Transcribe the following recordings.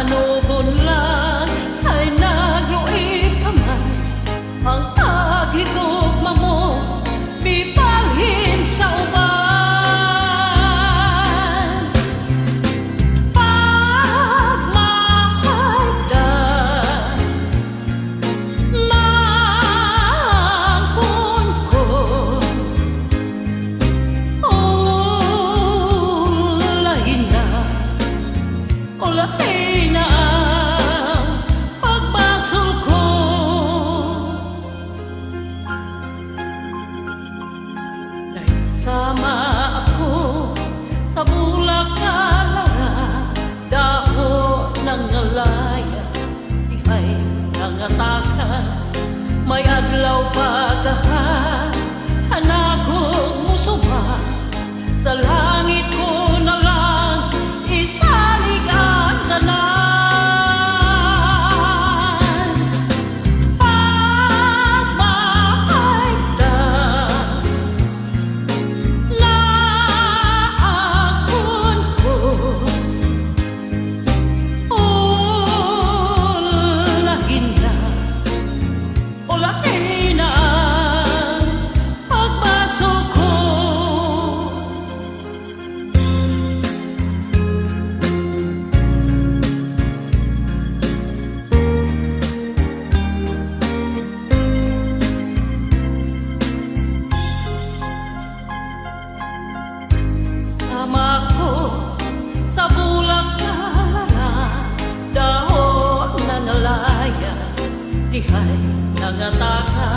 I know ataka May adlaw pagahan buhay ng ataka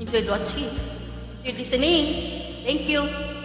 enjoyed watching, enjoyed listening. Thank you.